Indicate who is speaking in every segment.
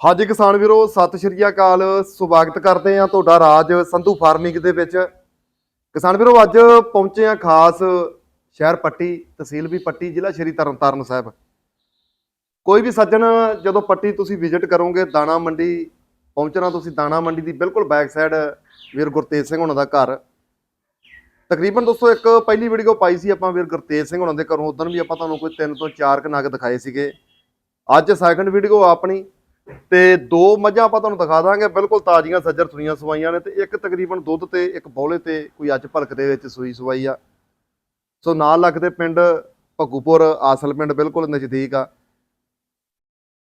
Speaker 1: ਹਾਂਜੀ ਕਿਸਾਨ ਵੀਰੋ, ਸਤਿ ਸ਼੍ਰੀ ਅਕਾਲ। ਸਵਾਗਤ ਕਰਦੇ ਆ ਤੁਹਾਡਾ ਰਾਜ ਸੰਧੂ ਫਾਰਮਿੰਗ ਦੇ ਵਿੱਚ। ਕਿਸਾਨ ਵੀਰੋ, ਅੱਜ ਪਹੁੰਚੇ ਆ ਖਾਸ ਸ਼ਹਿਰ ਪੱਟੀ, ਤਹਿਸੀਲ ਵੀ ਪੱਟੀ, ਜ਼ਿਲ੍ਹਾ ਸ਼੍ਰੀ ਤਰਨਤਾਰਨ ਸਾਹਿਬ। ਕੋਈ ਵੀ ਸੱਜਣ, ਜਦੋਂ ਪੱਟੀ ਤੁਸੀਂ ਵਿਜ਼ਿਟ ਕਰੋਗੇ, ਦਾਣਾ ਮੰਡੀ ਪਹੁੰਚਣਾ, ਤੁਸੀਂ ਦਾਣਾ ਮੰਡੀ ਦੀ ਬਿਲਕੁਲ ਬੈਕ ਸਾਈਡ ਵੀਰ ਗੁਰਤੇਜ ਸਿੰਘ ਉਹਨਾਂ ਦਾ ਘਰ। ਤਕਰੀਬਨ ਦੋਸਤੋ, ਇੱਕ ਪਹਿਲੀ ਵੀਡੀਓ ਪਾਈ ਸੀ ਆਪਾਂ ਵੀਰ ਗੁਰਤੇਜ ਸਿੰਘ ਉਹਨਾਂ ਦੇ ਘਰੋਂ। ਉਦੋਂ ਵੀ ਆਪਾਂ ਤੁਹਾਨੂੰ ਕੋਈ ਤਿੰਨ ਤੋਂ ਚਾਰ ਕ ਨਗ ਦਿਖਾਏ ਸੀਗੇ। ਅੱਜ ਸੈਕੰਡ ਵੀਡੀਓ ਆਪਣੀ। ਤੇ ਦੋ ਮੱਝਾਂ ਆਪਾਂ ਤੁਹਾਨੂੰ ਦਿਖਾ ਦਾਂਗੇ, ਬਿਲਕੁਲ ਤਾਜ਼ੀਆਂ ਸੱਜਰ ਸੂਈਆਂ ਸਵਾਈਆਂ ਨੇ ਤੇ ਇੱਕ ਤਕਰੀਬਨ ਦੁੱਧ ਤੇ, ਇੱਕ ਬੌਲੇ ਤੇ ਕੋਈ ਅੱਜ ਭਲਕ ਦੇ ਵਿੱਚ ਸੂਈ ਸਵਾਈ ਆ। ਸੋ ਨਾਲ ਲੱਗਦੇ ਪਿੰਡ ਭੱਗੂਪੁਰ, ਆਸਲ ਪਿੰਡ ਬਿਲਕੁਲ ਨਜ਼ਦੀਕ ਆ।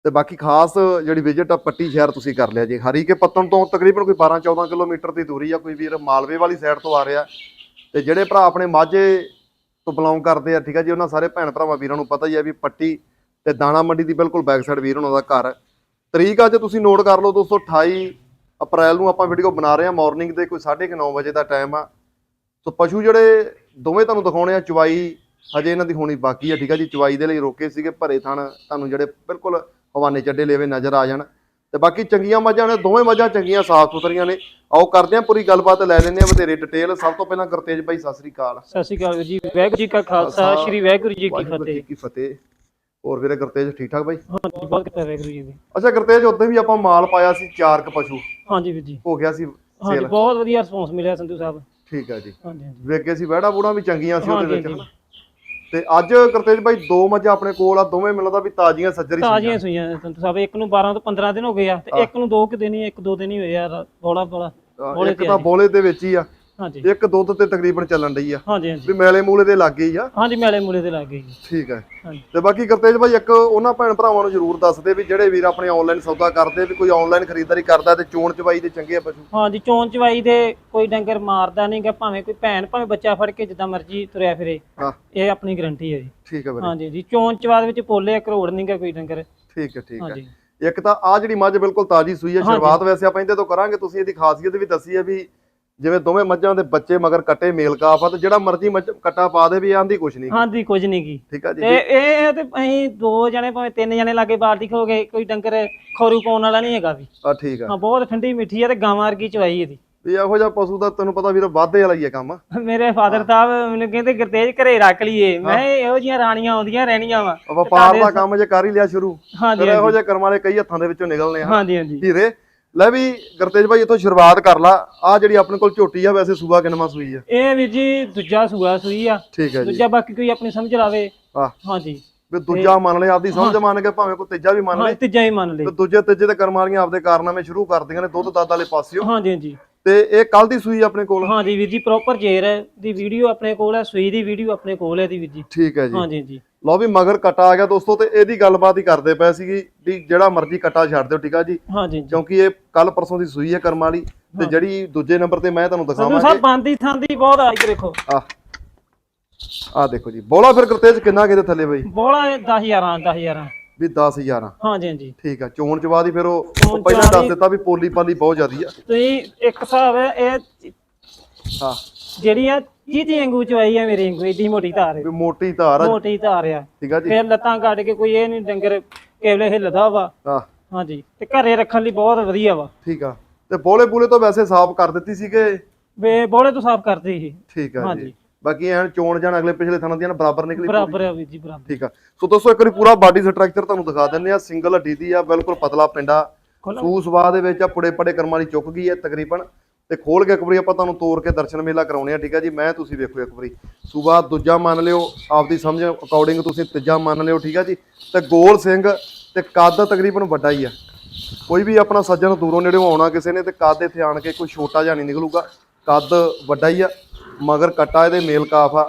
Speaker 1: ਤੇ ਬਾਕੀ ਖਾਸ ਜਿਹੜੀ ਵਿਜ਼ਿਟ ਆ, ਪੱਟੀ ਸ਼ਹਿਰ ਤੁਸੀਂ ਕਰ ਲਿਆ ਜੀ। ਹਰੀ ਹਰੀਕੇ ਪੱਤਨ ਤੋਂ ਤਕਰੀਬਨ ਕੋਈ 12 14 ਕਿਲੋਮੀਟਰ ਦੀ ਦੂਰੀ ਆ, ਕੋਈ ਵੀਰ ਮਾਲਵੇ ਵਾਲੀ ਸਾਈਡ ਤੋਂ ਆ ਰਿਹਾ। ਤੇ ਜਿਹੜੇ ਭਰਾ ਆਪਣੇ ਮਾਝੇ ਤੋਂ ਬਿਲੋਂਗ ਕਰਦੇ ਆ, ਠੀਕ ਆ ਜੀ, ਉਹਨਾਂ ਸਾਰੇ ਭੈਣ ਭਰਾਵਾਂ, ਵੀਰਾਂ ਨੂੰ ਪਤਾ ਹੀ ਆ ਵੀ ਪੱਟੀ ਤੇ ਦਾਣਾ ਮੰਡੀ ਦੀ ਬਿਲਕੁਲ ਬੈਕ ਸਾਈਡ ਵੀਰ ਉਹਨਾਂ ਦਾ ਘਰ। ਤਰੀਕ ਅੱਜ ਤੁਸੀਂ ਨੋਟ ਕਰ ਲਓ ਦੋਸਤੋ 28 ਅਪ੍ਰੈਲ ਨੂੰ ਆਪਾਂ ਵੀਡੀਓ ਬਣਾ ਰਹੇ ਹਾਂ ਮਾਰਨਿੰਗ ਦੇ ਕੋਈ 9:30 ਵਜੇ ਦਾ ਟਾਈਮ ਆ। ਸੋ ਪਸ਼ੂ ਜਿਹੜੇ ਦੋਵੇਂ ਤੁਹਾਨੂੰ ਦਿਖਾਉਣੇ ਆ ਚਵਾਈ ਹਜੇ ਇਹਨਾਂ ਦੀ ਹੋਣੀ ਬਾਕੀ ਆ ਠੀਕ ਆ ਜੀ? ਚਵਾਈ ਦੇ ਲਈ ਰੋਕੇ ਸੀਗੇ ਭਰੇ ਥਣ ਤੁਹਾਨੂੰ ਜਿਹੜੇ ਬਿਲਕੁਲ ਹਵਾਨੇ ਚੱਡੇ ਲੇਵੇ ਨਜ਼ਰ ਆ ਜਾਣ। ਤੇ ਬਾਕੀ ਚੰਗੀਆਂ ਮੱਝਾਂ ਨੇ ਦੋਵੇਂ ਮੱਝਾਂ ਚੰਗੀਆਂ ਸਾਫ਼ ਸੁਥਰੀਆਂ ਨੇ। ਆਓ ਕਰਦੇ ਹਾਂ ਪੂਰੀ ਗੱਲਬਾਤ ਲੈ ਲੈਂਦੇ ਹਾਂ ਵਧੇਰੇ ਡਿਟੇਲ ਸਭ ਤੋਂ ਪਹਿਲਾਂ ਗੁਰਤੇਜ ਭਾਈ ਸਤਿ ਸ੍ਰੀ ਅਕਾਲ।
Speaker 2: ਸਤਿ ਸ਼੍ਰੀ ਅਕਾਲ ਜੀ ਵਾਹਿਗੁਰੂ ਜੀ ਕਾ ਖਾਲਸਾ ਸ੍ਰੀ ਵਾਹਿਗੁਰੂ ਜੀ ਕੀ
Speaker 1: ਵਾਹਿਗੁਰੂ ਜੀ
Speaker 2: ਫਤਿਹ।
Speaker 1: ਕੀ ਫਤਿਹ। ਹੋਰ ਵੀਰੇ ਗੁਰਤੇਜ ਠੀਕ ਠਾਕ ਬਾਈ?
Speaker 2: ਹਾਂਜੀ ਬਹੁਤ ਕਿਤਾ ਵਾਹਿਗੁਰੂ ਜੀ ਦੀ।
Speaker 1: ਅੱਛਾ ਗੁਰਤੇਜ ਉਦੋਂ ਵੀ ਆਪਾਂ ਮਾਲ ਪਾਇਆ ਸੀ ਚਾਰ ਕ ਪਸ਼ੂ।
Speaker 2: ਹਾਂਜੀ ਵੀਰ ਜੀ।
Speaker 1: ਹੋ ਗਿਆ ਸੀ
Speaker 2: ਹਾਂਜੀ
Speaker 1: ਸੇਲ।
Speaker 2: ਬਹੁਤ ਵਧੀਆ ਰਿਸਪੌਂਸ ਮਿਲਿਆ ਸੰਧੂ ਸਾਹਿਬ।
Speaker 1: ਠੀਕ ਹੈ ਜੀ।
Speaker 2: ਹਾਂਜੀ ਹਾਂਜੀ।
Speaker 1: ਵੇਖੇ ਸੀ ਵਹਿੜਾ ਬੂੜਾ ਵੀ ਚੰਗੀਆਂ ਸੀ ਉਹਦੇ
Speaker 2: ਹਾਂਜੀ,
Speaker 1: ਵਿੱਚ।
Speaker 2: ਹਾਂਜੀ।
Speaker 1: ਤੇ ਅੱਜ ਕਰਤੇਜ ਭਾਈ ਦੋ ਮੱਝਾਂ ਆਪਣੇ ਕੋਲ ਆ ਦੋਵੇਂ ਮਿਲਦਾ ਵੀ ਤਾਜ਼ੀਆਂ ਸੱਜਰੀ
Speaker 2: ਤਾਜ਼ੀਆਂ ਸੂਈਆਂ ਨੇ ਸੰਧੂ ਸਾਹਿਬ। ਇੱਕ ਨੂੰ 12 ਤੋਂ 15 ਦਿਨ ਹੋ ਗਏ ਆ ਤੇ ਇੱਕ ਨੂੰ ਦੋ ਕੁ ਦਿਨ ਹੀ ਇੱਕ ਦੋ ਦਿਨ ਹੀ ਹੋਏ ਆ ਬੋਲਾ ਬੋਲਾ ਬੋਲੇ
Speaker 1: ਇੱਕ
Speaker 2: ਤੇ
Speaker 1: ਤਾਂ
Speaker 2: ਆ ਜੀ।
Speaker 1: ਬੋਲੇ ਦੇ ਵਿੱਚ ਹੀ ਆ।
Speaker 2: ਹਾਂਜੀ।
Speaker 1: ਇੱਕ ਦੁੱਧ ਤੇ ਤਕਰੀਬਨ ਚੱਲਣ ਡਈ ਆ।
Speaker 2: ਹਾਂਜੀ ਹਾਂਜੀ।
Speaker 1: ਵੀ ਮੈਲੇ ਮੂਲੇ ਦੇ ਲੱਗੇ ਆ।
Speaker 2: ਹਾਂਜੀ ਮੈਲੇ ਮੂਲੇ ਤੇ ਲੱਗ ਜੀ
Speaker 1: ਠੀਕ ਹੈ
Speaker 2: ਹਾਂਜੀ।
Speaker 1: ਤੇ ਬਾਕੀ ਕਰਤੇਜ ਭਾਈ ਇੱਕ ਉਹਨਾਂ ਭੈਣ ਭਰਾਵਾਂ ਨੂੰ ਜ਼ਰੂਰ ਦੱਸ ਦੇ ਵੀ ਜਿਹੜੇ ਵੀਰ ਆਪਣੇ ਆਨਲਾਈਨ ਸੌਦਾ ਕਰਦੇ ਵੀ ਕੋਈ ਆਨਲਾਈਨ ਖਰੀਦਦਾਰੀ ਕਰਦਾ ਤੇ ਚੋਣ ਚਵਾਈ ਦੇ ਚੰਗੇ ਆ ਪਸ਼ੂ।
Speaker 2: ਹਾਂਜੀ ਚੋਣ ਚਵਾਈ ਦੇ ਕੋਈ ਡੰਗਰ ਮਾਰਦਾ ਨਹੀਂਗਾ ਭਾਵੇਂ ਕੋਈ ਭੈਣ ਭਾਵੇਂ ਬੱਚਾ ਫੜ ਕੇ ਜਿੱਦਾਂ ਮਰਜ਼ੀ ਤੁਰਿਆ ਫਿਰੇ।
Speaker 1: ਹਾਂ।
Speaker 2: ਇਹ ਆਪਣੀ ਗਰੰਟੀ ਹੈ ਜੀ।
Speaker 1: ਠੀਕ ਹੈ ਵੀਰੇ।
Speaker 2: ਹਾਂਜੀ ਜੀ ਚੋਣ ਚਵਾ ਦੇ ਵਿੱਚ ਪੋਲੇ ਕਰੋੜ ਨਹੀਂਗਾ ਕੋਈ ਡੰਗਰ।
Speaker 1: ਠੀਕ ਹੈ ਠੀਕ ਹੈ
Speaker 2: ਹਾਂਜੀ।
Speaker 1: ਇੱਕ ਤਾਂ ਆ ਜਿਹੜੀ ਮੱਝ ਬਿਲਕੁਲ ਤਾਜ਼ੀ ਸੂਈ ਹੈ ਸ਼ੁਰੂਆਤ ਵੈਸੇ ਆਪਾਂ ਇਹਦੇ ਤੋਂ ਕਰਾਂਗੇ ਤੁਸੀਂ ਇਹਦੀ ਖਾਸੀਅਤ ਵੀ ਦੱਸੀ ਹੈ ਵੀ ਜਿਵੇਂ ਦੋਵੇਂ ਮੱਝਾਂ ਦੇ ਬੱਚੇ ਮਗਰ ਕੱਟੇ ਮੇਲ ਕਾਫ ਆ ਤੇ ਜਿਹੜਾ ਮਰਜ਼ੀ ਮੱਝ ਕੱਟਾ ਪਾ ਦੇ ਵੀ ਆਂਦੀ ਕੁਛ ਨਹੀਂ।
Speaker 2: ਹਾਂਜੀ ਕੁਝ ਨਹੀਂ ਕੀ
Speaker 1: ਠੀਕ ਆ ਜੀ।
Speaker 2: ਤੇ ਇਹ ਤੇ ਅਸੀਂ ਦੋ ਜਣੇ ਭਾਵੇਂ ਤਿੰਨ ਜਣੇ ਲਾਗੇ ਬਾਲਟੀ ਖੋ ਗਏ ਕੋਈ ਡੰਗਰ ਖੋਰੂ ਪਾਉਣ ਵਾਲਾ ਨਹੀਂ ਹੈਗਾ ਵੀ।
Speaker 1: ਆ ਠੀਕ ਆ।
Speaker 2: ਹਾਂ ਬਹੁਤ ਠੰਡੀ ਮਿੱਠੀ ਹੈ ਤੇ ਗਾਵਾਂ ਵਰਗੀ ਚਵਾਈ ਇਹਦੀ।
Speaker 1: ਵੀ ਇਹੋ ਜਿਹਾ ਪਸ਼ੂ ਦਾ ਤੈਨੂੰ ਪਤਾ ਵੀਰ ਵਾਧੇ ਵਾਲਾ ਹੀ ਹੈ ਕੰਮ।
Speaker 2: ਮੇਰੇ ਫਾਦਰ ਸਾਹਿਬ ਮੈਨੂੰ ਕਹਿੰਦੇ ਗੁਰਤੇਜ ਘਰੇ ਰੱਖ ਲਈਏ। ਮੈਂ ਇਹੋ ਜੀਆਂ ਰਾਣੀਆਂ ਆਉਂਦੀਆਂ ਰਹਿਣੀਆਂ ਵਾ।
Speaker 1: ਵਪਾਰ ਦਾ ਕੰਮ ਜੇ ਕਰ ਹੀ ਲਿਆ ਸ਼ੁਰੂ।
Speaker 2: ਹਾਂਜੀ
Speaker 1: ਫਿਰ ਇਹੋ ਜਿਹੇ ਕਰਮ ਕਈ ਹੱਥਾਂ ਦੇ ਵਿੱਚੋਂ ਨਿਕਲਨੇ ਆ।
Speaker 2: ਹਾਂਜੀ ਹਾਂਜੀ।
Speaker 1: ਹੀਰੇ ਲੈ ਵੀ ਗੁਰਤੇਜ ਭਾਈ ਇੱਥੋਂ ਸ਼ੁਰੂਆਤ ਕਰ ਲਾ। ਆ ਜਿਹੜੀ ਆਪਣੇ ਕੋਲ ਝੋਟੀ ਆ ਵੈਸੇ ਸੂਆ ਕਿੰਨਵਾਂ ਸੂਈ ਆ?
Speaker 2: ਇਹ ਵੀਰ ਜੀ ਦੂਜਾ ਸੂਆ ਸੂਈ ਆ।
Speaker 1: ਠੀਕ ਹੈ ਜੀ।
Speaker 2: ਦੂਜਾ ਬਾਕੀ ਕੋਈ ਆਪਣੀ ਸਮਝ ਲਾਵੇ।
Speaker 1: ਆ
Speaker 2: ਹਾਂਜੀ।
Speaker 1: ਵੀ ਦੂਜਾ ਮੰਨ ਲੈ ਆਪਦੀ ਸਮਝ ਮੰਨ ਕੇ ਭਾਵੇਂ ਕੋਈ ਤੀਜਾ ਵੀ ਮੰਨ
Speaker 2: ਹਾਂ
Speaker 1: ਲੈ
Speaker 2: ਤੀਜਾ ਹੀ ਮੰਨ ਲਈ
Speaker 1: ਤੇ ਦੂਜੇ ਤੀਜੇ ਤੇ ਕਰਮ ਵਾਲੀਆਂ ਆਪਦੇ ਕਾਰਨਾਮੇ ਸ਼ੁਰੂ ਕਰਦੀਆਂ ਨੇ ਦੁੱਧ ਦਾਦ ਵਾਲੇ ਪਾਸਿਓ।
Speaker 2: ਹਾਂਜੀ ਹਾਂਜੀ।
Speaker 1: ਤੇ ਇਹ ਕੱਲ ਦੀ ਸੂਈ ਆਪਣੇ ਕੋਲ?
Speaker 2: ਹਾਂਜੀ ਵੀਰ ਜੀ ਪ੍ਰੋਪਰ ਜੇਰ ਦੀ ਵੀਡੀਓ ਆਪਣੇ ਕੋਲ ਹੈ ਸੂਈ ਦੀ ਵੀਡੀਓ ਆਪਣੇ ਕੋਲ ਹੈ ਦੀ ਵੀਰ ਜੀ।
Speaker 1: ਠੀਕ ਹੈ ਜੀ।
Speaker 2: ਹਾਂਜੀ ਜੀ
Speaker 1: ਲਓ ਵੀ ਮਗਰ ਕਟਾ ਆ ਗਿਆ ਦੋਸਤੋ ਤੇ ਇਹਦੀ ਗੱਲਬਾਤ ਹੀ ਕਰਦੇ ਪਏ ਸੀਗੀ ਵੀ ਜਿਹੜਾ ਮਰਜ਼ੀ ਕਟਾ ਛੱਡ ਦਿਓ ਠੀਕ ਆ ਜੀ?
Speaker 2: ਹਾਂਜੀ
Speaker 1: ਕਿਉਂਕਿ ਇਹ ਕੱਲ ਪਰਸੋਂ ਦੀ ਸੂਈ ਹੈ ਕਰਮ ਵਾਲੀ ਤੇ ਜਿਹੜੀ ਦੂਜੇ ਨੰਬਰ ਤੇ ਮੈਂ ਤੁਹਾਨੂੰ ਦਿਖਾਵਾਂਗਾ।
Speaker 2: ਸਾਹਿਬ ਬੰਦੀ ਥਾਂਦੀ ਬਹੁਤ ਆ ਇੱਧਰ ਦੇਖੋ।
Speaker 1: ਆ ਆ ਦੇਖੋ ਜੀ। ਬੋਲਾ ਫਿਰ ਗੁਰਤੇਜ ਕਿੰਨਾ ਕਿਤੇ ਥੱਲੇ ਬਈ?
Speaker 2: ਬੋਲਾ 10000 10000
Speaker 1: ਵੀ 10 11
Speaker 2: ਹਾਂਜੀ ਹਾਂਜੀ।
Speaker 1: ਠੀਕ ਆ ਚੋਣ ਚਵਾ ਦੀ ਫਿਰ ਉਹ
Speaker 2: ਚੋਣ
Speaker 1: ਪਹਿਲਾਂ
Speaker 2: ਚਵਾ
Speaker 1: ਦੱਸ
Speaker 2: ਦੀ-
Speaker 1: ਦਿੱਤਾ ਵੀ ਪੋਲੀ ਪਾਲੀ ਬਹੁਤ ਜ਼ਿਆਦੀ ਆ।
Speaker 2: ਤੁਸੀਂ ਇੱਕ ਹਿਸਾਬ ਹੈ ਇਹ
Speaker 1: ਹਾਂ।
Speaker 2: ਜਿਹੜੀ ਆ ਜੀਤੀ ਵਾਂਗੂ ਚਵਾਈ ਆ ਮੇਰੇ ਵਾਂਗੂ ਏਡੀ ਮੋਟੀ ਧਾਰ ਹੈ।
Speaker 1: ਵੀ ਮੋਟੀ ਧਾਰ ਆ।
Speaker 2: ਮੋਟੀ ਧਾਰ ਆ।
Speaker 1: ਠੀਕ ਆ ਜੀ।
Speaker 2: ਫਿਰ ਲੱਤਾਂ ਕੱਢ ਕੇ ਕੋਈ ਇਹ ਨਹੀਂ ਡੰਗਰ ਕੇਵਲੇ ਹਿੱਲਦਾ ਵਾ।
Speaker 1: ਹਾਂ।
Speaker 2: ਹਾਂਜੀ ਤੇ ਘਰੇ ਰੱਖਣ ਲਈ ਬਹੁਤ ਵਧੀਆ ਵਾ।
Speaker 1: ਠੀਕ ਆ। ਤੇ ਬੋਲੇ ਬੂਲੇ ਤੋਂ ਵੈਸੇ ਸਾਫ਼ ਕਰ ਦਿੱਤੀ ਸੀਗੇ
Speaker 2: ਵੇ ਬੋਲੇ ਤੋਂ ਸਾਫ਼ ਕਰਦੇ ਸੀ।
Speaker 1: ਠੀਕ ਆ ਜੀ।
Speaker 2: ਹਾਂਜੀ।
Speaker 1: ਬਾਕੀ ਐਨ ਚੋਣ ਜਾਣ ਅਗਲੇ ਪਿਛਲੇ ਥਾਂ ਦੀਆਂ ਬਰਾਬਰ ਨਿਕਲੀ
Speaker 2: ਬਰਾਬਰ ਆ ਵੀਰ ਜੀ ਬਰਾਬਰ।
Speaker 1: ਠੀਕ ਆ। ਸੋ ਦੋਸਤੋ ਇੱਕ ਵਾਰੀ ਪੂਰਾ ਬਾਡੀ ਸਟਰਕਚਰ ਤੁਹਾਨੂੰ ਦਿਖਾ ਦਿੰਦੇ ਆ ਸਿੰਗਲ ਹੱਡੀ ਦੀ ਆ ਬਿਲਕੁਲ ਪਤਲਾ ਪਿੰਡਾ।
Speaker 2: ਖੋਲੋ।
Speaker 1: ਸੂ ਸਵਾ ਦੇ ਵਿੱਚ ਆ ਪੁੜੇ ਪੜੇ ਕਰਮਾਂ ਦੀ ਚੁੱਕ ਗਈ ਹੈ ਤਕਰੀਬਨ। ਤੇ ਖੋਲ ਕੇ ਇੱਕ ਵਾਰੀ ਆਪਾਂ ਤੁਹਾਨੂੰ ਤੋੜ ਕੇ ਦਰਸ਼ਨ ਮੇਲਾ ਕਰਾਉਣੇ ਆ ਠੀਕ ਆ ਜੀ? ਮੈਂ ਤੁਸੀਂ ਵੇਖੋ ਇੱਕ ਵਾਰੀ। ਸੂਬਾ ਦੂਜਾ ਮੰਨ ਲਿਓ ਆਪਦੀ ਸਮਝ ਅਕੋਰਡਿੰਗ ਤੁਸੀਂ ਤੀਜਾ ਮੰਨ ਲਿਓ ਠੀਕ ਆ ਜੀ? ਤੇ ਗੋਲ ਸਿੰਘ ਤੇ ਕੱਦ ਤਕਰੀਬਨ ਵੱਡਾ ਹੀ ਆ। ਕੋਈ ਵੀ ਆਪਣਾ ਸੱਜਣ ਦੂਰੋਂ ਨੇੜੇੋਂ ਆਉਣਾ ਕਿਸੇ ਨੇ ਤੇ ਕੱਦ ਇੱਥੇ ਆਣ ਕੇ ਕੋਈ ਛੋਟਾ ਜਿਹਾ ਨਹੀਂ ਨਿਕਲੂਗਾ। ਕੱਦ ਵੱਡਾ ਹੀ ਆ ਮਗਰ ਕਟਾ ਇਹਦੇ ਮੇਲ ਕਾਫ ਆ।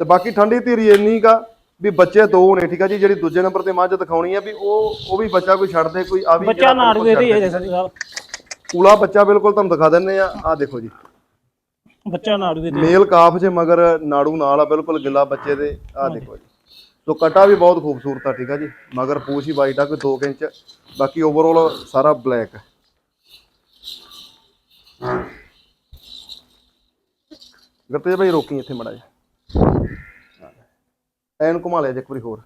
Speaker 1: ਤੇ ਬਾਕੀ ਠੰਡੀ ਧੀਰੀ ਇੰਨੀ ਕਾ ਵੀ ਬੱਚੇ ਦੋ ਨੇ ਠੀਕ ਆ ਜੀ? ਜਿਹੜੀ ਦੂਜੇ ਨੰਬਰ ਤੇ ਮੱਝ ਦਿਖਾਉਣੀ ਆ ਵੀ ਉਹ ਉਹ ਵੀ ਬੱਚਾ ਕੋਈ ਛੱਡ ਦੇ ਕੋਈ ਆ ਵੀ
Speaker 2: ਬੱਚਾ ਨਾੜੂਏ ਦੇ ਹੀ ਹੈ ਸੰਧੂ ਸਾਹਿਬ
Speaker 1: ਪੂਲਾ ਬੱਚਾ ਬਿਲਕੁਲ ਤੁਹਾਨੂੰ ਦਿਖਾ ਦਿੰਨੇ ਆ ਆ ਦੇਖੋ ਜੀ।
Speaker 2: ਬੱਚਾ ਨਾੜੂਏ ਦੇ
Speaker 1: ਮੇਲ ਕਾਫ ਜੇ ਮਗਰ ਨਾੜੂ ਨਾਲ ਆ ਬਿਲਕੁਲ ਗਿੱਲਾ ਬੱਚੇ ਦੇ ਆ ਦੇਖੋ ਜੀ। ਸੋ ਕਟਾ ਵੀ ਬਹੁਤ ਖੂਬਸੂਰਤ ਆ ਠੀਕ ਆ ਜੀ? ਮਗਰ ਪੂਛ ਹੀ ਵਾਈਟ ਆ ਕੋਈ 2 ਇੰਚ। ਬਾਕੀ ਓਵਰਆਲ ਸਾਰਾ ਬਲੈਕ ਗੱਤੇ ਭਾਈ ਰੋਕੀ ਇੱਥੇ ਮੜਾ ਜਾ ਐਨ ਘੁਮਾ ਲਿਆ ਜੇ ਇੱਕ ਵਾਰੀ ਹੋਰ।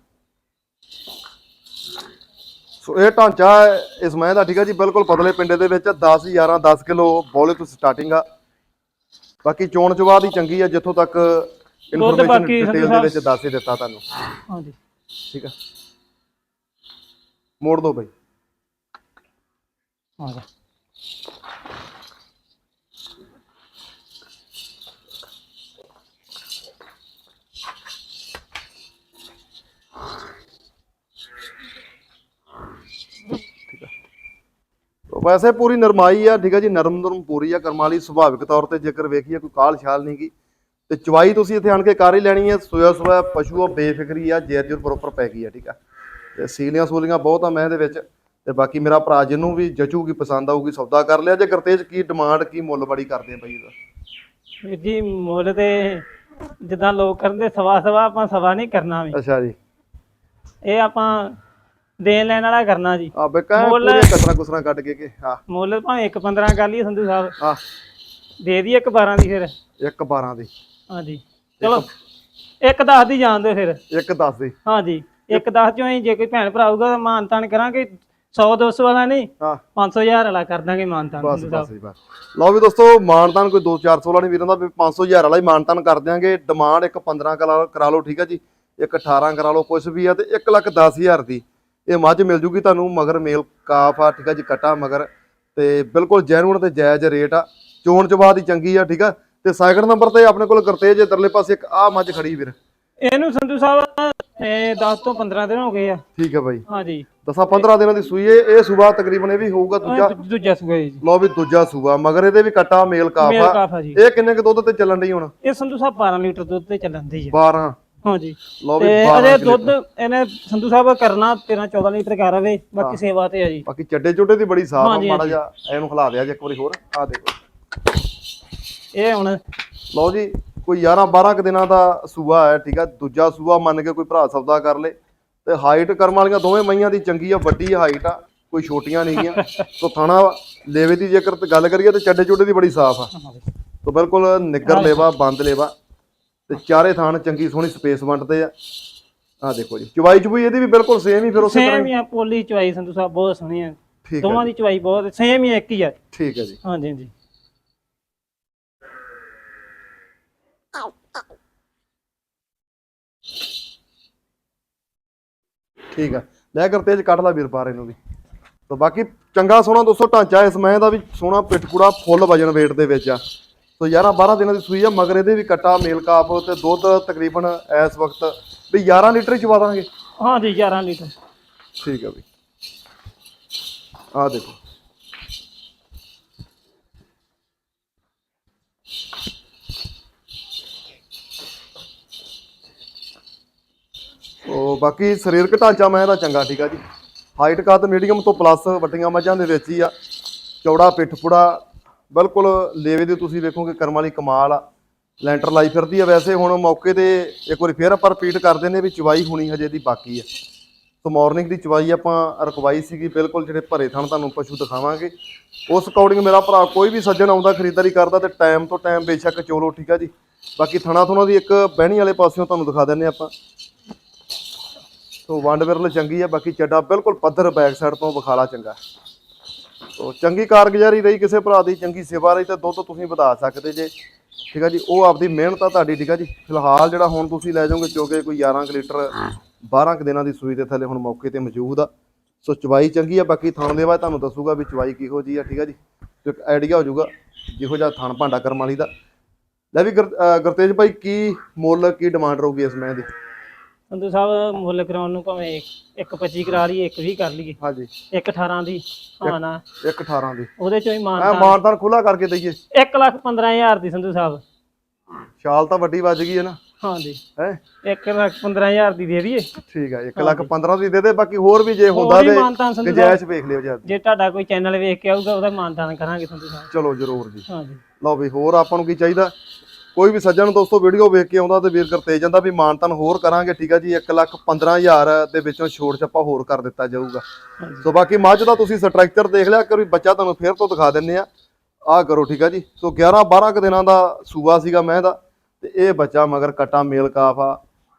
Speaker 1: ਸੋ ਇਹ ਢਾਂਚਾ ਹੈ ਇਸ ਮੈਂ ਦਾ ਠੀਕ ਹੈ ਜੀ ਬਿਲਕੁਲ ਪਤਲੇ ਪਿੰਡੇ ਦੇ ਵਿੱਚ 10 11 10 ਕਿਲੋ ਬੋਲੇ ਤੋਂ ਸਟਾਰਟਿੰਗ ਆ। ਬਾਕੀ ਚੋਣ ਚਵਾ ਦੀ ਚੰਗੀ ਆ ਜਿੱਥੋਂ ਤੱਕ ਇਨਫੋਰਮੇਸ਼ਨ ਡਿਟੇਲ ਦੇ ਵਿੱਚ ਦੱਸ ਹੀ ਦਿੱਤਾ ਤੁਹਾਨੂੰ।
Speaker 2: ਹਾਂਜੀ।
Speaker 1: ਠੀਕ ਆ। ਮੋੜ ਦੋ ਬਈ।
Speaker 2: ਆ ਜਾ।
Speaker 1: ਵੈਸੇ ਪੂਰੀ ਨਰਮਾਈ ਆ ਠੀਕ ਆ ਜੀ ਨਰਮ ਨਰਮ ਪੂਰੀ ਆ ਕਰਮ ਵਾਲੀ ਸੁਭਾਵਿਕ ਤੌਰ ਤੇ ਜੇਕਰ ਵੇਖੀਏ ਕੋਈ ਕਾਲ ਛਾਲ ਨਹੀਂ ਗੀ। ਤੇ ਚਵਾਈ ਤੁਸੀਂ ਇੱਥੇ ਆਣ ਕੇ ਕਰ ਹੀ ਲੈਣੀ ਹੈ ਸੋਇਆ ਸੋਇਆ ਪਸ਼ੂ ਉਹ ਬੇਫਿਕਰੀ ਆ ਜੇਰ ਜੁਰ ਪ੍ਰੋਪਰ ਪੈ ਗਈ ਆ ਠੀਕ ਆ। ਤੇ ਸੀਲੀਆਂ ਸੂਲੀਆਂ ਬਹੁਤ ਆ ਮੈਂ ਦੇ ਵਿੱਚ ਤੇ ਬਾਕੀ ਮੇਰਾ ਭਰਾ ਜਿਹਨੂੰ ਵੀ ਜਚੂਗੀ ਪਸੰਦ ਆਊਗੀ ਸੌਦਾ ਕਰ ਲਿਆ। ਜੇ ਕਰਤੇਜ ਕੀ ਡਿਮਾਂਡ ਕੀ ਮੁੱਲ ਬੜੀ ਕਰਦੇ ਆ ਬਈ ਇਹਦਾ?
Speaker 2: ਵੀਰ ਜੀ ਮੁੱਲ ਤੇ ਜਿੱਦਾਂ ਲੋਕ ਕਰਦੇ ਸਵਾ ਸਵਾ ਆਪਾਂ ਸਵਾ ਨਹੀਂ ਕਰਨਾ ਵੀ।
Speaker 1: ਅੱਛਾ ਜੀ।
Speaker 2: ਇਹ ਆਪਾਂ ਦੇਣ ਲੈਣ ਵਾਲਾ ਕਰਨਾ ਜੀ।
Speaker 1: ਆ ਬੇ ਕਹਿ
Speaker 2: ਮੁੱਲ-
Speaker 1: ਪੂਰੀਆਂ ਕਸਰਾਂ ਕੁਸਰਾਂ ਕੱਢ ਕੇ ਕਿ ਹਾਂ
Speaker 2: ਮੁੱਲ ਭਾਵੇਂ 1 15 ਕਰ ਲਈਏ ਸੰਧੂ ਸਾਹਿਬ।
Speaker 1: ਹਾਂ
Speaker 2: ਦੇ ਦਈਏ 1 12 ਦੀ ਫਿਰ।
Speaker 1: ਇੱਕ 12 ਦੀ।
Speaker 2: ਹਾਂਜੀ ਚਲੋ ਇੱਕ 10 ਦੀ ਜਾਣ ਦਿਓ ਫਿਰ।
Speaker 1: ਇੱਕ 10 ਦੀ।
Speaker 2: ਹਾਂਜੀ ਇੱਕ 10 ਚੋਂ ਹੀ ਜੇ ਕੋਈ ਭੈਣ ਭਰਾ ਆਊਗਾ ਤਾਂ ਮਾਨ ਤਾਨ ਕਰਾਂਗੇ 100 200 ਵਾਲਾ ਨਹੀਂ
Speaker 1: ਹਾਂ।
Speaker 2: 500 ਹਜ਼ਾਰ ਵਾਲਾ ਕਰ ਦਾਂਗੇ ਮਾਨ ਤਾਨ
Speaker 1: ਬਸ
Speaker 2: ਸੰਧੂ
Speaker 1: ਬਸ
Speaker 2: ਸਾਹਿਬ।
Speaker 1: ਜੀ ਬਸ। ਲਓ ਵੀ ਦੋਸਤੋ ਮਾਨਤਾਨ ਕੋਈ 2-400 ਵਾਲਾ ਨਹੀਂ ਵੀਰਾਂ ਦਾ ਵੀ 500000 ਵਾਲਾ ਹੀ ਮਾਨਤਾਨ ਕਰ ਦਿਆਂਗੇ। ਡਿਮਾਂਡ ਇੱਕ 15 ਕਰਾ ਕਰਾ ਲਓ ਠੀਕ ਹੈ ਜੀ। ਇੱਕ 18 ਕਰਾ ਲਓ ਕੁਝ ਵੀ ਆ ਤੇ 1 ਲੱਖ 10000 ਦੀ। ਇਹ ਮੱਝ ਮਿਲ ਜੂਗੀ ਤੁਹਾਨੂੰ ਮਗਰ ਮੇਲ ਕਾਫ ਆ ਠੀਕ ਹੈ ਜੀ ਕਟਾ ਮਗਰ। ਤੇ ਬਿਲਕੁਲ ਜੈਨੂਨ ਤੇ ਜਾਇਜ਼ ਰੇਟ ਆ। ਚੋਣ ਚਵਾ ਦੀ ਚੰਗੀ ਆ ਠੀਕ ਆ। ਤੇ ਸਾਈਕਲ ਨੰਬਰ ਤੇ ਆਪਣੇ ਕੋਲ ਕਰਤੇਜ ਇਧਰਲੇ ਪਾਸੇ ਇੱਕ ਆ ਮੱਝ ਖੜੀ ਵੀਰ।
Speaker 2: ਇਹਨੂੰ ਸੰਧੂ ਸਾਹਿਬ ਇਹ 10 ਤੋਂ 15 ਦਿਨ ਹੋ ਗਏ ਆ।
Speaker 1: ਠੀਕ ਹੈ ਬਾਈ।
Speaker 2: ਹਾਂਜੀ
Speaker 1: ਦਸਾਂ 15 ਦਿਨਾਂ ਦੀ ਸੂਈ ਏ ਇਹ ਸੂਬਾ ਤਕਰੀਬਨ ਇਹ ਵੀ ਹੋਊਗਾ ਦੂਜਾ।
Speaker 2: ਦੂ- ਦੂਜਾ ਸੂਆ ਜੀ।
Speaker 1: ਲਓ ਵੀ ਦੂਜਾ ਸੂਬਾ ਮਗਰ ਇਹਦੇ ਵੀ ਕਟਾ ਮੇਲ ਕਾਫ ਆ। ਇਹ ਕਿੰਨੇ ਕੁ ਦੁੱਧ ਤੇ ਚੱਲਣ ਡਈ ਹੁਣ?
Speaker 2: ਇਹ ਸੰਧੂ ਸਾਹਿਬ 12 ਲੀਟਰ ਦੁੱਧ ਤੇ ਚੱਲਣ ਦੀ ਆ।
Speaker 1: 12
Speaker 2: ਹਾਂਜੀ।
Speaker 1: ਲਓ ਵੀ
Speaker 2: ਤੇ
Speaker 1: 12
Speaker 2: ਅਜੇ
Speaker 1: ਕਿਲੋ।
Speaker 2: ਦੁੱਧ ਇਹਨੇ ਸੰਧੂ ਸਾਹਿਬ ਕਰਨਾ 13 14 ਲੀਟਰ ਕਰ ਰਵੇ ਬਾਕੀ ਸੇਵਾ ਤੇ ਆ ਜੀ।
Speaker 1: ਬਾਕੀ ਚੱਡੇ ਚੁੱਡੇ ਦੀ ਬੜੀ ਸਾਫ਼ ਆ
Speaker 2: ਹਾਂਜੀ,
Speaker 1: ਮਾੜਾ ਜਿਹਾ ਇਹਨੂੰ ਖਿਲਾ ਦਿਆ ਜੇ ਇੱਕ ਵਾਰੀ ਹੋਰ ਆ ਦੇਖੋ।
Speaker 2: ਇਹ ਹੁਣ
Speaker 1: ਲਓ ਜੀ ਕੋਈ 11 12 ਕ ਦਿਨਾਂ ਦਾ ਸੂਆ ਹੈ ਠੀਕ ਆ। ਦੂਜਾ ਸੂਆ ਮੰਨ ਕੇ ਕੋਈ ਭਰਾ ਸੌਦਾ ਕਰ ਲੇ। ਤੇ ਹਾਈਟ ਕਰਮ ਵਾਲੀਆਂ ਦੋਵੇਂ ਮਈਆਂ ਦੀ ਚੰਗੀ ਆ ਵੱਡੀ ਹਾਈਟ ਆ ਕੋਈ ਛੋਟੀਆਂ ਨਹੀਂ ਗੀਆਂ। ਸੋ ਥਾਣਾ ਲੇਵੇ ਦੀ ਜੇਕਰ ਗੱਲ ਕਰੀਏ ਤੇ ਚੱਡੇ ਚੁੱਡੇ ਦੀ ਬੜੀ ਸਾਫ਼ ਆ। ਬਿਲਕੁਲ ਨਿੱਗਰ ਲੇਵਾ ਬੰਦ ਲੇਵਾ। ਤੇ ਚਾਰੇ ਥਾਣ ਚੰਗੀ ਸੋਹਣੀ ਸਪੇਸ ਵੰਡਦੇ ਆ। ਆ ਦੇਖੋ ਜੀ ਚਵਾਈ ਚਬੂਈ ਇਹਦੀ ਵੀ ਬਿਲਕੁਲ ਸੇਮ ਹੀ ਫਿਰ ਉਸੇ ਤਰ੍ਹਾਂ
Speaker 2: ਸੇਮ ਹੀ ਆ ਪੋਲੀ ਚਵਾਈ ਸੰਧੂ ਸਾਹਿਬ ਬਹੁਤ ਸੋਹਣੀ ਆ।
Speaker 1: ਠੀਕ ਹੈ
Speaker 2: ਦੋਵਾਂ ਦੀ ਚਵਾਈ ਬਹੁਤ ਸੇਮ ਹੀ ਆ, ਇੱਕ ਹੀ ਆ।
Speaker 1: ਠੀਕ ਹੈ ਜੀ।
Speaker 2: ਹਾਂਜੀ ਹਾਂਜੀ।
Speaker 1: ਠੀਕ ਆ। ਲੈ ਕਰ ਤੇਜ ਕੱਢ ਲਾ ਵੀਰ ਪਾਰ ਇਹਨੂੰ ਵੀ। ਤਾਂ ਬਾਕੀ ਚੰਗਾ ਸੋਹਣਾ ਦੋਸਤੋ ਢਾਂਚਾ ਇਸ ਮੈਂ ਦਾ ਵੀ ਸੋਹਣਾ ਪਿੱਠਪੂੜਾ ਫੁੱਲ ਵਜਨ weight ਦੇ ਵਿੱਚ ਆ। ਸੋ 11 12 ਦਿਨਾਂ ਦੀ ਸੂਈ ਆ ਮਗਰ ਇਹਦੇ ਵੀ ਕੱਟਾ ਮੇਲ ਕਾਪ ਤੇ ਦੁੱਧ ਤਕਰੀਬਨ ਇਸ ਵਕਤ ਵੀ 11 ਲੀਟਰ ਹੀ ਚਵਾ ਦਾਂਗੇ।
Speaker 2: ਹਾਂਜੀ 11 ਲੀਟਰ।
Speaker 1: ਠੀਕ ਆ ਵੀ ਆ ਦੇਖੋ। ਉਹ ਬਾਕੀ ਸਰੀਰਕ ਢਾਂਚਾ ਮੈਂ ਇਹਦਾ ਚੰਗਾ ਠੀਕ ਆ ਜੀ। ਹਾਈਟ ਕੱਦ ਮੀਡੀਅਮ ਤੋਂ ਪਲੱਸ ਵੱਡੀਆਂ ਮੱਝਾਂ ਦੇ ਵਿੱਚ ਹੀ ਆ। ਚੌੜਾ ਪਿੱਠ ਪੁੜਾ ਬਿਲਕੁਲ ਲੇਵੇ ਦੇ ਤੁਸੀਂ ਵੇਖੋਗੇ ਕਰਮ ਵਾਲੀ ਕਮਾਲ ਆ। ਲੈਂਟਰ ਲਾਈ ਫਿਰਦੀ ਆ ਵੈਸੇ ਹੁਣ ਮੌਕੇ ਤੇ ਇੱਕ ਵਾਰੀ ਫੇਰ ਆਪਾਂ ਰਿਪੀਟ ਕਰਦੇ ਨੇ ਵੀ ਚਵਾਈ ਹੋਣੀ ਹਜੇ ਦੀ ਬਾਕੀ ਆ। ਸੋ ਮਾਰਨਿੰਗ ਦੀ ਚਵਾਈ ਆਪਾਂ ਰਕਵਾਈ ਸੀਗੀ ਬਿਲਕੁਲ ਜਿਹੜੇ ਭਰੇ ਥਣ ਤੁਹਾਨੂੰ ਪਸ਼ੂ ਦਿਖਾਵਾਂਗੇ। ਉਸ ਅਕੋਰਡਿੰਗ ਮੇਰਾ ਭਰਾ ਕੋਈ ਵੀ ਸੱਜਣ ਆਉਂਦਾ ਖਰੀਦਦਾਰੀ ਕਰਦਾ ਤੇ ਟਾਈਮ ਤੋਂ ਟਾਈਮ ਬੇਸ਼ੱਕ ਚੋਲੋ, ਠੀਕ ਆ ਜੀ। ਬਾਕੀ ਥਣਾ ਥੁਣਾ ਦੀ ਇੱਕ ਬਹਿਣੀ ਵਾਲੇ ਪਾਸਿਓਂ ਤੁਹਾਨੂੰ ਦਿਖਾ ਦਿੰਨੇ ਆਪਾਂ। ਸੋ ਵੰਡ ਵਿਰਲ ਚੰਗੀ ਆ, ਬਾਕੀ ਚੱਡਾ ਬਿਲਕੁਲ ਪੱਧਰ ਬੈਕ ਸਾਈਡ ਤੋਂ ਵਿਖਾਲਾ ਚੰਗਾ। ਸੋ ਚੰਗੀ ਕਾਰਗੁਜ਼ਾਰੀ ਰਹੀ ਕਿਸੇ ਭਰਾ ਦੀ ਚੰਗੀ ਸੇਵਾ ਰਹੀ ਤਾਂ ਦੁੱਧ ਤੁਸੀਂ ਵਧਾ ਸਕਦੇ ਜੇ। ਠੀਕ ਆ ਜੀ ਉਹ ਆਪਦੀ ਮਿਹਨਤ ਆ ਤੁਹਾਡੀ ਠੀਕ ਆ ਜੀ। ਫਿਲਹਾਲ ਜਿਹੜਾ ਹੁਣ ਤੁਸੀਂ ਲੈ ਜਾਓਗੇ ਚੋਗੇ ਕੋਈ 11 ਕੁ ਲੀਟਰ 12 ਕੁ ਦਿਨਾਂ ਦੀ ਸੂਈ ਦੇ ਥੱਲੇ ਹੁਣ ਮੌਕੇ ਤੇ ਮੌਜੂਦ ਆ। ਸੋ ਚਵਾਈ ਚੰਗੀ ਆ ਬਾਕੀ ਥਣ ਦੇ ਬਾਅਦ ਤੁਹਾਨੂੰ ਦੱਸੂਗਾ ਵੀ ਚਵਾਈ ਕਿਹੋ ਜੀ ਆ ਠੀਕ ਆ ਜੀ। ਤੇ ਇੱਕ ਆਈਡੀਆ ਹੋ ਜਾਊਗਾ ਜਿਹੋ ਜਿਹਾ ਥਣ ਭਾਂਡਾ ਕਰਮ ਵਾਲੀ ਦਾ। ਲੈ ਵੀ ਗੁਰਤੇਜ ਭਾਈ ਕੀ ਮੁੱਲ ਕੀ ਡਿਮਾਂਡ ਰਹੂਗੀ ਇਸ ਮੈਂ ਦੀ?
Speaker 2: ਸੰਧੂ ਸਾਹਿਬ ਮੁੱਲ ਕਰਾਉਣ ਨੂੰ ਭਾਵੇਂ ਇੱਕ 25 ਕਰਾ ਲਈਏ ਇੱਕ 20 ਕਰ ਲਈਏ।
Speaker 1: ਹਾਂਜੀ।
Speaker 2: ਇੱਕ 18 ਦੀ ਹਾਂ ਨਾ।
Speaker 1: 1 18 ਦੀ।
Speaker 2: ਉਹਦੇ ਚੋਂ ਹੀ
Speaker 1: ਮੈਂ
Speaker 2: ਮਾਨ
Speaker 1: ਮਾਨਦਾਨ ਖੁੱਲਾ ਕਰਕੇ ਦਈਏ।
Speaker 2: 1 ਲੱਖ 15000 ਦੀ ਸੰਧੂ ਸਾਹਿਬ।
Speaker 1: ਛਾਲ ਤਾਂ ਵੱਡੀ ਵੱਜ ਗਈ ਹੈ ਨਾ।
Speaker 2: ਹਾਂਜੀ
Speaker 1: ਹੈ?
Speaker 2: 1 ਲੱਖ 15000 ਦੀ ਦੇ ਦਈਏ।
Speaker 1: ਠੀਕ ਆ 1 ਲੱਖ 15 ਦੀ ਦੇ ਦੇ ਬਾਕੀ ਹੋਰ ਵੀ ਜੇ ਹੁੰਦਾ ਤੇ ਗੁੰਜਾਇਸ਼ ਵੇਖ ਲਿਓ ਜੀ
Speaker 2: ਜੇ। ਤੁਹਾਡਾ ਕੋਈ ਚੈਨਲ ਵੇਖ ਕੇ ਆਊਗਾ ਉਹਦਾ ਮਾਨਤਾਨ ਕਰਾਂਗੇ ਸੰਧੂ ਸਾਹਿਬ।
Speaker 1: ਚਲੋ ਜਰੂਰ ਜੀ।
Speaker 2: ਹਾਂਜੀ
Speaker 1: ਲਓ ਵੀ ਹੋਰ ਆਪਾਂ ਨੂੰ ਕੀ ਚਾਹੀਦਾ? ਕੋਈ ਵੀ ਸੱਜਣ ਦੋਸਤੋ ਵੀਡੀਓ ਵੇਖ ਕੇ ਆਉਂਦਾ ਤੇ ਵੀਰ ਕਰਤੇ ਜਾਂਦਾ ਵੀ ਮਾਨਤਨ ਹੋਰ ਕਰਾਂਗੇ ਠੀਕ ਆ ਜੀ 1 ਲੱਖ 15000 ਦੇ ਵਿੱਚੋਂ ਛੋੜ ਛੱਪਾ ਹੋਰ ਕਰ ਦਿੱਤਾ ਜਾਊਗਾ। ਸੋ ਬਾਕੀ ਮੱਝ ਦਾ ਤੁਸੀਂ ਸਟਰਕਚਰ ਦੇਖ ਲਿਆ ਕਰੋ ਬੱਚਾ ਤੁਹਾਨੂੰ ਫੇਰ ਤੋਂ ਦਿਖਾ ਦਿੰਨੇ ਆ। ਆਹ ਕਰੋ ਠੀਕ ਆ ਜੀ। ਸੋ 11 12 ਕ ਦਿਨਾਂ ਦਾ ਸੂਆ ਸੀਗਾ ਮੈਂ ਦਾ ਤੇ ਇਹ ਬੱਚਾ ਮਗਰ ਕਟਾ ਮੇਲ ਕਾਫ ਆ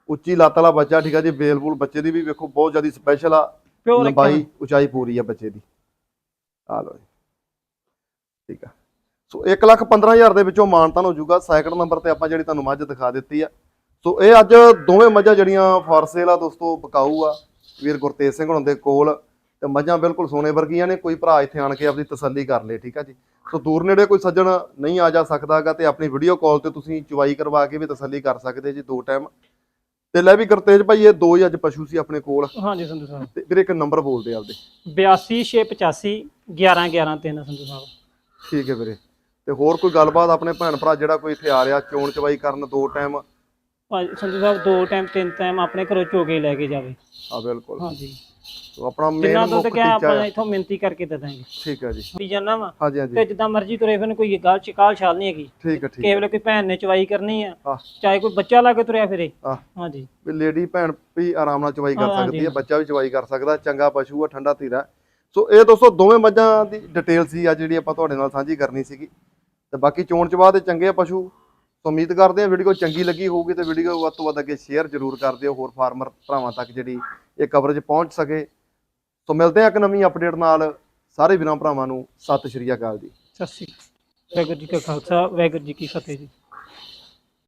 Speaker 1: ਉੱਚੀ ਲੱਤ ਵਾਲਾ ਬੱਚਾ ਠੀਕ ਆ ਜੀ ਬੇਲਬੂਲ ਬੱਚੇ ਦੀ ਵੀ ਵੇਖੋ ਬਹੁਤ ਜ਼ਿਆਦਾ ਸਪੈਸ਼ਲ ਆ ਲੰਬਾਈ ਉਚਾਈ ਪੂਰੀ ਆ ਬੱਚੇ ਦੀ। ਆ ਜੀ। ਠੀਕ ਆ। ਸੋ 1 ਲੱਖ 15000 ਦੇ ਵਿੱਚੋਂ ਮਾਨਤਾਨ ਹੋ ਜਾਊਗਾ। ਸੈਕਿੰਡ ਨੰਬਰ ਤੇ ਆਪਾਂ ਜਿਹੜੀ ਤੁਹਾਨੂੰ ਮੱਝ ਦਿਖਾ ਦਿੱਤੀ ਆ। ਸੋ ਇਹ ਅੱਜ ਦੋਵੇਂ ਮੱਝਾਂ ਜਿਹੜੀਆਂ ਫਾਰ ਸੇਲ ਆ ਦੋਸਤੋ ਬਕਾਊ ਆ ਵੀਰ ਗੁਰਤੇਜ ਸਿੰਘ ਹੁਣਾਂ ਦੇ ਕੋਲ। ਤੇ ਮੱਝਾਂ ਬਿਲਕੁਲ ਸੋਨੇ ਵਰਗੀਆਂ ਨੇ ਕੋਈ ਭਰਾ ਇੱਥੇ ਆਣ ਕੇ ਆਪਣੀ ਤਸੱਲੀ ਕਰ ਲੇ ਠੀਕ ਆ ਜੀ। ਸੋ ਦੂਰ ਨੇੜੇ ਕੋਈ ਸੱਜਣ ਨਹੀਂ ਆ ਜਾ ਸਕਦਾਗਾ ਤੇ ਆਪਣੀ ਵੀਡੀਓ ਕਾਲ ਤੇ ਤੁਸੀਂ ਚੁਵਾਈ ਕਰਵਾ ਕੇ ਵੀ ਤਸੱਲੀ ਕਰ ਸਕਦੇ ਜੀ ਦੋ ਟਾਈਮ ਤੇ ਲੈ ਵੀ ਗੁਰਤੇਜ ਭਾਈ ਇਹ ਦੋ ਹੀ ਅੱਜ ਪਸ਼ੂ ਸੀ ਆਪਣੇ ਕੋਲ।
Speaker 2: ਹਾਂਜੀ ਸੰਧੂ ਸਾਹਿਬ।
Speaker 1: ਤੇ ਵੀਰੇ ਇੱਕ ਨੰਬਰ ਬੋਲਦੇ ਆਪਦੇ।
Speaker 2: 82685 11113 ਸੰਧੂ ਸਾਹਿਬ।
Speaker 1: ਠੀਕ ਹੈ ਵੀਰੇ। ਤੇ ਹੋਰ ਕੋਈ ਗੱਲਬਾਤ ਆਪਣੇ ਭੈਣ ਭਰਾ ਜਿਹੜਾ ਕੋਈ ਇੱਥੇ ਆ ਰਿਹਾ ਚੋਣ ਚਵਾਈ ਕਰਨ ਦੋ ਟਾਈਮ
Speaker 2: ਭਾਜੀ ਸੰਧੂ ਸਾਹਿਬ ਦੋ ਟਾਈਮ ਤਿੰਨ ਟਾਈਮ ਆਪਣੇ ਘਰੋਂ ਚੋਗੇ ਲੈ ਕੇ ਜਾਵੇ।
Speaker 1: ਆ ਬਿਲਕੁਲ।
Speaker 2: ਹਾਂਜੀ।
Speaker 1: ਸੋ ਆਪਣਾ
Speaker 2: ਜਿੰਨਾ
Speaker 1: ਮੇਨ
Speaker 2: ਦੁੱਧ
Speaker 1: ਮੁੱਖ
Speaker 2: ਕਿਹਾ
Speaker 1: ਟੀਚਾ
Speaker 2: ਆਪਾਂ
Speaker 1: ਹੈ
Speaker 2: ਇਥੋਂ ਮਿੰਤੀ ਕਰਕੇ ਦੇ ਦਾਂਗੇ।
Speaker 1: ਠੀਕ ਹੈ ਜੀ।
Speaker 2: ਵੀ ਜਾਨਾ ਵਾ
Speaker 1: ਹਾਂਜੀ
Speaker 2: ਤੇ
Speaker 1: ਹਾਂਜੀ
Speaker 2: ਜਿੱਦਾਂ ਮਰਜ਼ੀ ਤੁਰੇ ਫਿਰਨ ਕੋਈ ਗੱਲ ਚਿਕਾਲ ਛਾਲ ਨਹੀਂ ਹੈਗੀ।
Speaker 1: ਠੀਕ ਹੈ ਠੀਕ
Speaker 2: ਕਿਸੇ ਵੇਲੇ ਕੋਈ ਭੈਣ ਨੇ ਚਵਾਈ ਕਰਨੀ ਆ
Speaker 1: ਆ
Speaker 2: ਚਾਹੇ ਕੋਈ ਬੱਚਾ ਲਾ ਕੇ ਤੁਰਿਆ ਫਿਰੇ।
Speaker 1: ਆ
Speaker 2: ਹਾਂਜੀ।
Speaker 1: ਵੀ ਲੇਡੀ ਭੈਣ ਵੀ ਆਰਾਮ ਨਾਲ ਚਵਾਈ ਕਰ
Speaker 2: ਹਾਂ,
Speaker 1: ਸਕਦੀ ਹੈ
Speaker 2: ਹਾਂਜੀ।
Speaker 1: ਬੱਚਾ ਵੀ ਚਵਾਈ ਕਰ ਸਕਦਾ ਚੰਗਾ ਪਸ਼ੂ ਆ ਠੰਡਾ ਧੀਰਾ। ਹੈ। ਸੋ ਇਹ ਦੋਸਤੋ ਦੋਵੇਂ ਮੱਝਾਂ ਦੀ ਡਿਟੇਲ ਸੀ ਅੱਜ ਜਿਹੜੀ ਆਪਾਂ ਤੁਹਾਡੇ ਨਾਲ ਸਾਂਝੀ ਕਰਨੀ ਸੀਗੀ। ਤੇ ਬਾਕੀ ਚੋਣ ਚਵਾ ਦੇ ਚੰਗੇ ਆ ਪਸ਼ੂ। ਸੋ ਉਮੀਦ ਕਰਦੇ ਹਾਂ ਵੀਡੀਓ ਚੰਗੀ ਲੱਗੀ ਹੋਊਗੀ ਤੇ ਵੀਡੀਓ ਵੱਧ ਤੋਂ ਵੱਧ ਅੱਗੇ ਸ਼ੇਅਰ ਜ਼ਰੂਰ ਕਰ ਦਿਓ, ਹੋਰ ਫਾਰਮਰ ਭਰਾਵਾਂ ਤੱਕ ਜਿਹੜੀ ਇਹ ਕਵਰੇਜ ਪਹੁੰਚ ਸਕੇ। ਸੋ ਮਿਲਦੇ ਹਾਂ ਇੱਕ ਨਵੀਂ ਅਪਡੇਟ ਨਾਲ। ਸਾਰੇ ਵੀਰਾਂ ਭਰਾਵਾਂ ਨੂੰ ਸਤਿ ਸ਼੍ਰੀ ਅਕਾਲ ਜੀ।
Speaker 2: ਸਤਿ ਸ਼੍ਰੀ ਅਕਾਲ। ਵਾਹਿਗੁਰੂ ਜੀ ਕਾ ਖਾਲਸਾ, ਵਾਹਿਗੁਰੂ ਜੀ ਕੀ ਫਤਿਹ ਜੀ।